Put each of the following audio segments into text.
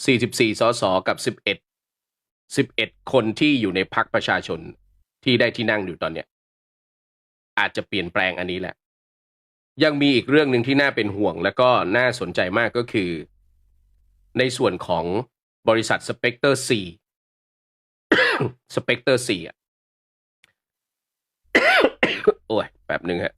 44 สส กับ 11 11 คนที่อยู่ในพักประชาชนที่ได้ที่นั่งอยู่ตอนเนี้ย อาจจะเปลี่ยนแปลงอันนี้แหละ ยังมีอีกเรื่องหนึ่งที่น่าเป็นห่วง และก็น่าสนใจมากก็คือ ในส่วนของบริษัทสเปกเตอร์4สเปกเตอร์4อะ โอ้ยแป๊บหนึ่งฮะ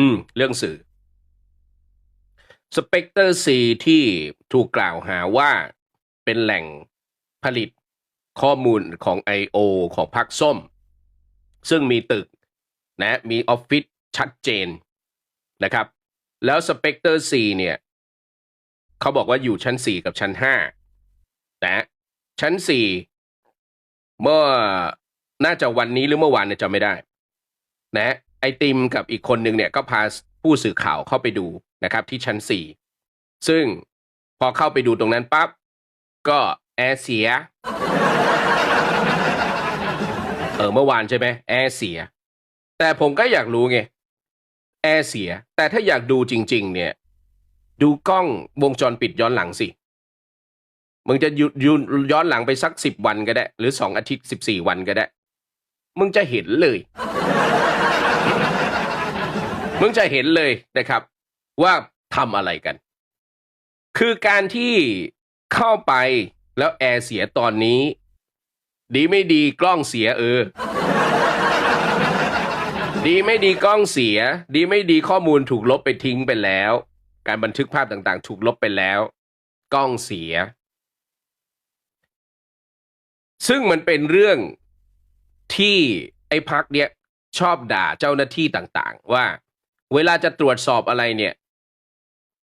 อืม เรื่องสื่อสเปกเตอร์ซีที่ถูกกล่าวหาว่าเป็นแหล่งผลิตข้อมูลของ I.O. ของพรรคส้ม ซึ่งมีตึกนะมีออฟฟิศชัดเจนนะครับ แล้วสเปกเตอร์ซีเนี่ยเขาบอกว่าอยู่ชั้น 4 กับชั้น5นะชั้น 4 เมื่อน่าจะวันนี้หรือเมื่อวานเนี่ยจำไม่ได้ นะ ไอติมกับอีกคนหนึ่งเนี่ยก็พาผู้สื่อข่าวเข้าไปดูนะครับ ที่ชั้น4ซึ่งพอเข้าไปดูตรงนั้นปั๊บก็แอร์เสีย เออเมื่อวานใช่ไหมแอร์เสีย แต่ผมก็อยากรู้ไงแอร์เสีย แต่ถ้าอยากดูจริง ๆ เนี่ย ดูกล้องวงจรปิดย้อนหลังสิมึงจะยุยย้อนหลังไปสักสิบวันก็ได้ หรือสองอาทิตย์สิบสี่วันก็ได้ มึงจะเห็นเลย มึงจะเห็นเลยนะครับ ว่าทำอะไรกัน คือการที่เข้าไปแล้วแอร์เสียตอนนี้ ดีไม่ดีกล้องเสียเออ ดีไม่ดีกล้องเสีย ดีไม่ดีข้อมูลถูกลบไปทิ้งไปแล้ว การบันทึกภาพต่างๆ ถูกลบไปแล้ว กล้องเสีย ซึ่งมันเป็นเรื่องที่ไอ้พักเนี้ยชอบด่าเจ้าหน้าที่ต่างๆ ว่า เวลาจะตรวจสอบอะไรเนี่ย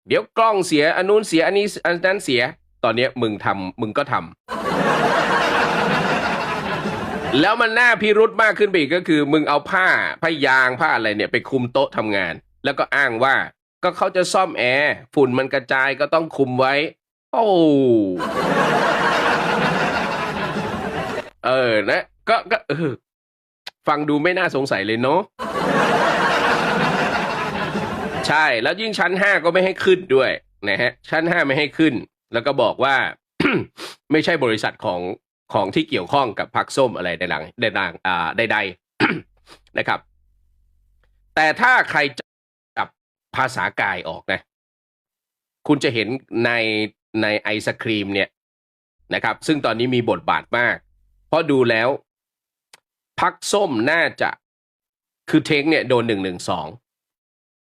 เดี๋ยวกล้องเสียอันนู้นเสียอันนี้อันนั้นเสีย ตอนเนี้ยมึงทำมึงก็ทำแล้วมันน่าพิรุธมากขึ้นไปอีกก็คือ มึงเอาผ้าผ้ายางผ้าอะไรเนี่ยไปคุมโต๊ะทำงาน แล้วก็อ้างว่า ก็เขาจะซ่อมแอร์ฝุ่นมันกระจายก็ต้องคุมไว้ โอ้เออนะก็ก็เออฟังดูไม่น่าสงสัยเลยเนาะ ใช่แล้วยิ่งชั้นห้าก็ไม่ให้ขึ้นด้วยนะฮะชั้นห้าไม่ให้ขึ้น แล้วก็บอกว่า ไม่ใช่บริษัทของของที่เกี่ยวข้องกับพักส้มอะไรใดๆใดๆอ่าใดๆนะครับ แต่ถ้าใครจับภาษากายออกนะ คุณจะเห็นในในไอศครีมเนี่ยนะครับ ซึ่งตอนนี้มีบทบาทมาก เพราะดูแล้วพักส้มน่าจะคือเทงเนี่ยโดนหนึ่งหนึ่งสอง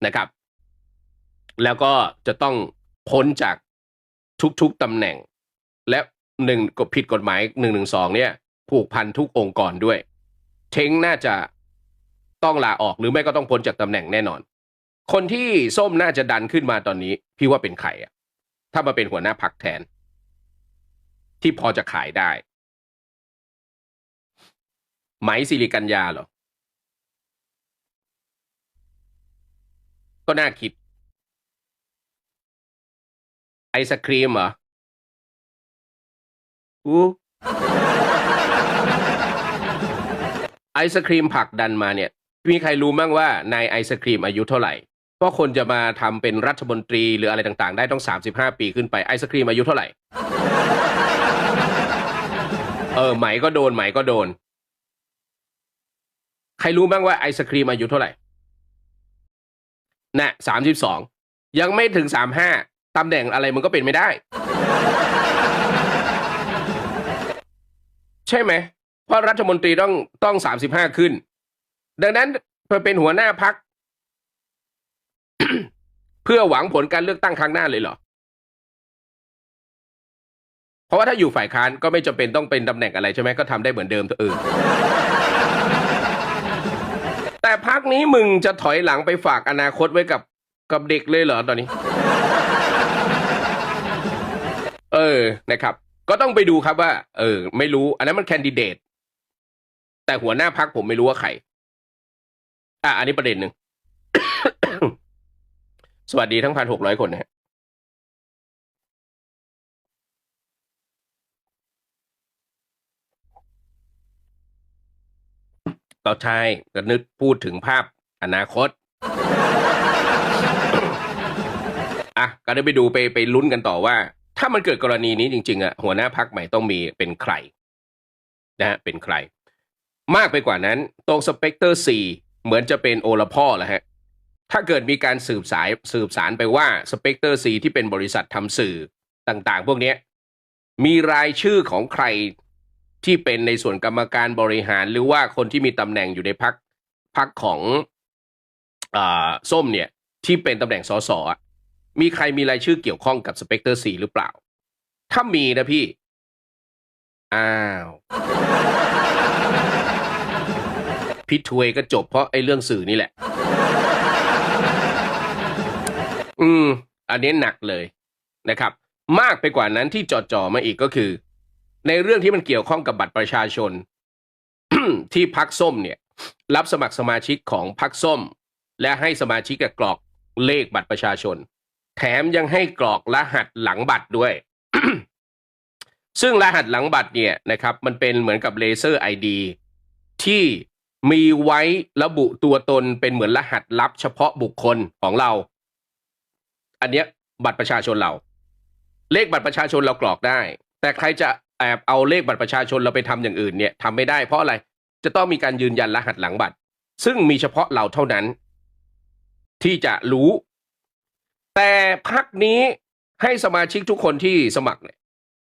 นะครับ แล้วก็จะต้องพ้นจากทุกๆตำแหน่ง และหนึ่งก็ผิดกฎหมายหนึ่งหนึ่งสองเนี่ย ผูกพันทุกองค์กรด้วย เทงน่าจะต้องลาออกหรือไม่ก็ต้องพ้นจากตำแหน่งแน่นอน คนที่ส้มน่าจะดันขึ้นมาตอนนี้ พี่ว่าเป็นใครอะถ้ามาเป็นหัวหน้าพักแทน ที่พอจะขายได้ ไหมสิริกัญญาเหรอ ก็น่าคิด ไอศครีมเหรออู้ไอศครีมผลักดันมาเนี่ย มีใครรู้บ้างว่านายไอศครีมอายุเท่าไหร่ เพราะคนจะมาทำเป็นรัฐมนตรีหรืออะไรต่างๆ ได้ต้อง 35 ปีขึ้นไปไอศครีมอายุเท่าไหร่ เออไหมก็โดนไหมก็โดน ใครรู้บ้างว่าไอศครีมอายุเท่าไหร่ น่ะสามสิบสองยังไม่ถึงสามห้า ตำแหน่งอะไรมันก็เป็นไม่ได้ ใช่ไหม เพราะรัฐมนตรีต้องต้องสามสิบห้าขึ้น ดังนั้นพอเป็นหัวหน้าพัก เพื่อหวังผลการเลือกตั้งครั้งหน้าเลยเหรอ เพราะว่าถ้าอยู่ฝ่ายค้านก็ไม่จำเป็นต้องเป็นตำแหน่งอะไรใช่ไหมก็ทำได้เหมือนเดิมเถอะเออแต่พักนี้มึงจะถอยหลังไปฝากอนาคตไว้กับกับเด็กเลยเหรอตอนนี้ ออนะครับ ก็ต้องไปดูครับว่า เออ ไม่รู้ อันนั้นมันแคนดิเดต แต่หัวหน้าพักผมไม่รู้ว่าใครอะอันนี้ประเด็นหนึ่ง สวัสดีทั้งพันหกร้อยคนนะฮะก็ใช่ก็นึกพูดถึงภาพอนาคต อะ ก็ได้ไปดูไปไปลุ้นกันต่อว่า ถ้ามันเกิดกรณีนี้จริงๆอะหัวหน้าพักใหม่ต้องมีเป็นใครนะฮะเป็นใคร มากไปกว่านั้นตรงสเปกเตอร์4เหมือนจะเป็นโอละพ่อแล้วฮะถ้าเกิดมีการสืบสายสืบสารไปว่าสเปกเตอร์ซีที่เป็นบริษัททำสื่อต่างๆ พวกนี้มีรายชื่อของใครที่เป็นในส่วนกรรมการบริหาร หรือว่าคนที่มีตำแหน่งอยู่ในพักพักของอาส้มเนี่ย ที่เป็นตำแหน่งสสอะ มีใครมีรายชื่อเกี่ยวข้องกับสเปกเตอร์ซีหรือเปล่า ถ้ามีนะพี่ อ้าวพิทเวยก็จบเพราะไอ้เรื่องสื่อนี่แหละ อืม อันนี้หนักเลยนะครับ มากไปกว่านั้นที่จอจอมาอีกก็คือ ในเรื่องที่มันเกี่ยวข้องกับบัตรประชาชน ที่พักส้มเนี่ย รับสมัครสมาชิกของพักส้ม และให้สมาชิกกับกรอกเลขบัตรประชาชน แถมยังให้กรอกรหัสหลังบัตรด้วย ซึ่งรหัสหลังบัตรเนี่ยนะครับมันเป็นเหมือนกับเลเซอร์ไอดีที่มีไว้ระบุตัวตนเป็นเหมือนรหัสลับเฉพาะบุคคลของเรา อันเนี้ยบัตรประชาชนเรา เลขบัตรประชาชนเรากรอกได้ แต่ใครจะแอบเอาเลขบัตรประชาชนเราไปทำอย่างอื่นเนี่ยทำไม่ได้เพราะอะไรจะต้องมีการยืนยันรหัสหลังบัตร ซึ่งมีเฉพาะเราเท่านั้น ที่จะรู้ แต่พักนี้ให้สมาชิกทุกคนที่สมัครเนี่ย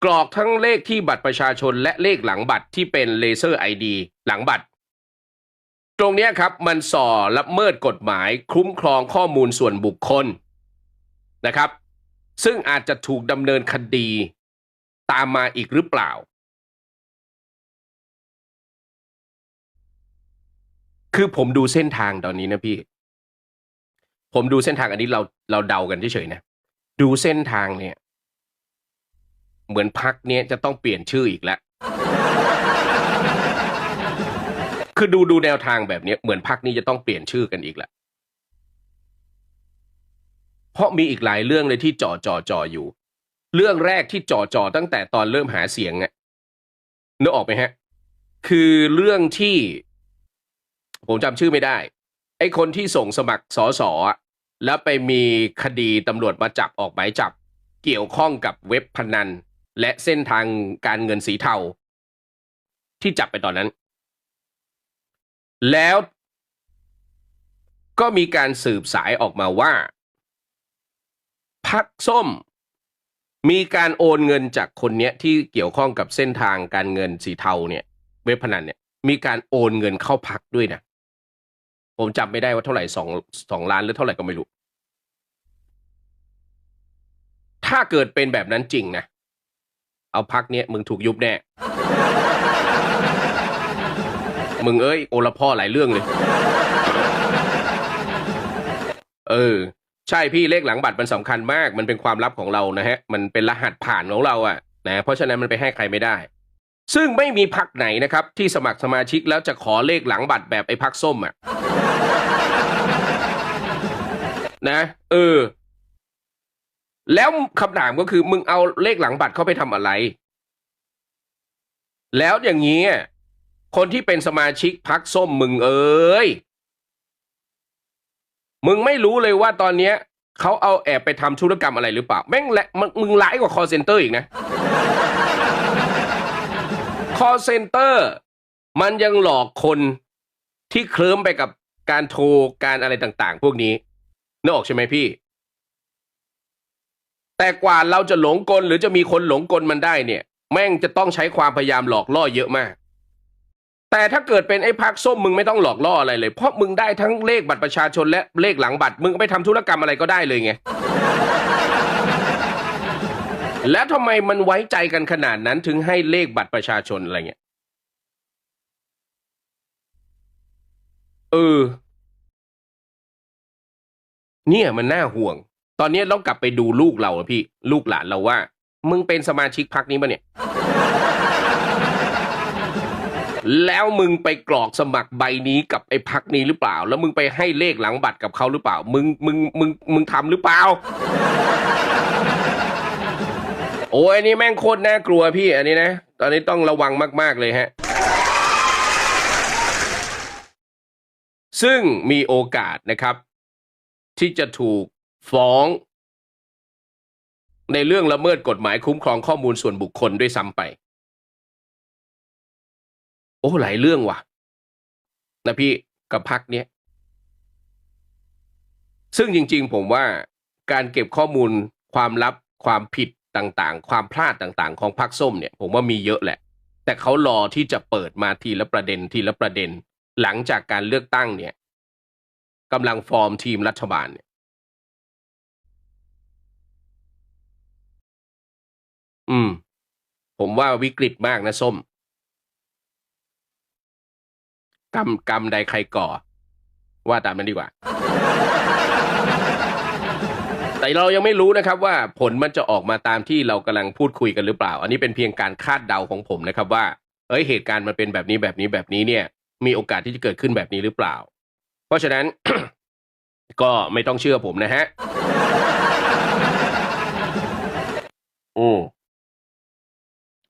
กรอกทั้งเลขที่บัตรประชาชนและเลขหลังบัตรที่เป็นเลเซอร์ไอดีหลังบัตร ตรงนี้ครับมันส่อละเมิดกฎหมายคุ้มครองข้อมูลส่วนบุคคลนะครับ ซึ่งอาจจะถูกดำเนินคดีตามมาอีกหรือเปล่า คือผมดูเส้นทางตอนนี้นะพี่ ผมดูเส้นทางอันนี้เราเราเดากันเฉยๆนะดูเส้นทางเนี่ย เหมือนพักเนี้ยจะต้องเปลี่ยนชื่ออีกแล้วคือดูดูแนวทางแบบเนี้ยเหมือนพักนี้จะต้องเปลี่ยนชื่อกันอีกแหละเพราะมีอีกหลายเรื่องเลยที่จ่อจ่อจ่ออยู่ เรื่องแรกที่จ่อจ่อตั้งแต่ตอนเริ่มหาเสียงอะนึกออกไหมฮะ คือเรื่องที่ ผมจำชื่อไม่ได้ ไอ้คนที่ส่งสมัครสอสออะ แล้วไปมีคดีตำรวจมาจับออกหมายจับ เกี่ยวข้องกับเว็บพนัน และเส้นทางการเงินสีเทาที่จับไปตอนนั้น แล้วก็มีการสืบสายออกมาว่า พักส้ม มีการโอนเงินจากคนเนี้ยที่เกี่ยวข้องกับเส้นทางการเงินสีเทาเนี่ย เว็บพนันเนี่ยมีการโอนเงินเข้าพักด้วยนะ ผมจำไม่ได้ว่าเท่าไหร่สองสองล้านหรือเท่าไหร่ก็ไม่รู้ ถ้าเกิดเป็นแบบนั้นจริงนะ เอาพักเนี้ยมึงถูกยุบแน่ มึงเอ้ย โอละพ่อหลายเรื่องเลย เออ ใช่พี่เลขหลังบัตรมันสำคัญมาก มันเป็นความลับของเรานะฮะ มันเป็นรหัสผ่านของเราอะนะเพราะฉะนั้นมันไปให้ใครไม่ได้ ซึ่งไม่มีพักไหนนะครับ ที่สมัครสมาชิกแล้วจะขอเลขหลังบัตรแบบไอ้พักส้มอะ นะ เออ แล้วคำถามก็คือ มึงเอาเลขหลังบัตรเข้าไปทำอะไร แล้วอย่างนี้ คนที่เป็นสมาชิกพักส้มมึงเอ้ย มึงไม่รู้เลยว่าตอนเนี้ยเขาเอาแอบไปทำธุรกรรมอะไรหรือเปล่า แม่งและมึงร้ายกว่า call center อีกนะ call center มันยังหลอกคนที่เคลิ้มไปกับการโทรการอะไรต่างๆ พวกนี้ นึกออกใช่ไหมพี่ แต่กว่าเราจะหลงกลหรือจะมีคนหลงกลมันได้เนี่ย แม่งจะต้องใช้ความพยายามหลอกล่อเยอะมาก แต่ถ้าเกิดเป็นไอ้พักส้มมึงไม่ต้องหลอกล่ออะไรเลย เพราะมึงได้ทั้งเลขบัตรประชาชนและเลขหลังบัตร มึงไปทำธุรกรรมอะไรก็ได้เลยไงแล้วทำไมมันไว้ใจกันขนาดนั้นถึงให้เลขบัตรประชาชนอะไรเงี้ยเออ เนี่ยมันน่าห่วง ตอนนี้เรากลับไปดูลูกเราอะพี่ ลูกหลานเราว่า มึงเป็นสมาชิกพักนี้ปะเนี่ย แล้วมึงไปกรอกสมัครใบนี้กับไอ้พักนี้หรือเปล่า แล้วมึงไปให้เลขหลังบัตรกับเขาหรือเปล่า มึงมึงมึงมึงทำหรือเปล่า โอ้ยอันนี้แม่งโคตรน่ากลัวพี่ อันนี้นะ ตอนนี้ต้องระวังมากๆเลยฮะซึ่งมีโอกาสนะครับ ที่จะถูกฟ้อง ในเรื่องละเมิดกฎหมายคุ้มครองข้อมูลส่วนบุคคลด้วยซ้ำไป โอ้หลายเรื่องว่ะ นะพี่กับพักเนี้ยซึ่งจริงๆ ผมว่าการเก็บข้อมูลความลับความผิดต่างๆ ความพลาดต่างๆ ของพักส้มเนี่ย ผมว่ามีเยอะแหละ แต่เขารอที่จะเปิดมาทีละประเด็นทีละประเด็น หลังจากการเลือกตั้งเนี่ย กำลังฟอร์มทีมรัฐบาลเนี่ยอืม ผมว่าวิกฤตมากนะส้ม กรรมกรรมใดใครก่อ ว่าตามนั้นดีกว่า แต่เรายังไม่รู้นะครับว่าผลมันจะออกมาตามที่เรากำลังพูดคุยกันหรือเปล่า อันนี้เป็นเพียงการคาดเดาของผมนะครับว่าเอ้ยเหตุการณ์มันเป็นแบบนี้แบบนี้แบบนี้เนี่ย มีโอกาสที่จะเกิดขึ้นแบบนี้หรือเปล่า เพราะฉะนั้น ก็ไม่ต้องเชื่อผมนะฮะอืม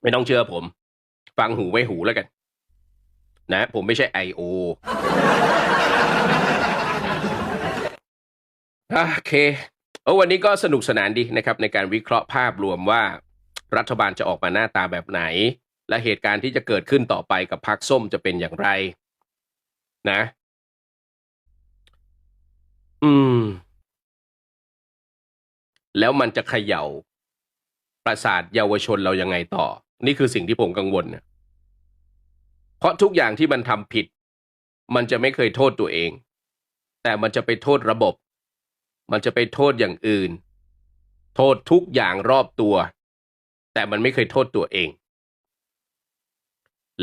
ไม่ต้องเชื่อผม ฟังหูไว้หูแล้วกัน นะ ผมไม่ใช่ไอโอโอเคโอ้วันนี้ก็สนุกสนานดีนะครับ ในการวิเคราะห์ภาพรวมว่า รัฐบาลจะออกมาหน้าตาแบบไหน และเหตุการณ์ที่จะเกิดขึ้นต่อไปกับพรรคส้มจะเป็นอย่างไร นะ อืม แล้วมันจะเขย่า ประสาทเยาวชนเรายังไงต่อ นี่คือสิ่งที่ผมกังวลเนะเพราะทุกอย่างที่มันทำผิด มันจะไม่เคยโทษตัวเอง แต่มันจะไปโทษระบบ มันจะไปโทษอย่างอื่น โทษทุกอย่างรอบตัว แต่มันไม่เคยโทษตัวเอง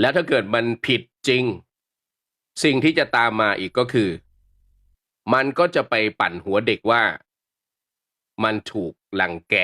แล้วถ้าเกิดมันผิดจริง สิ่งที่จะตามมาอีกก็คือ มันก็จะไปปั่นหัวเด็กว่า มันถูกลังแก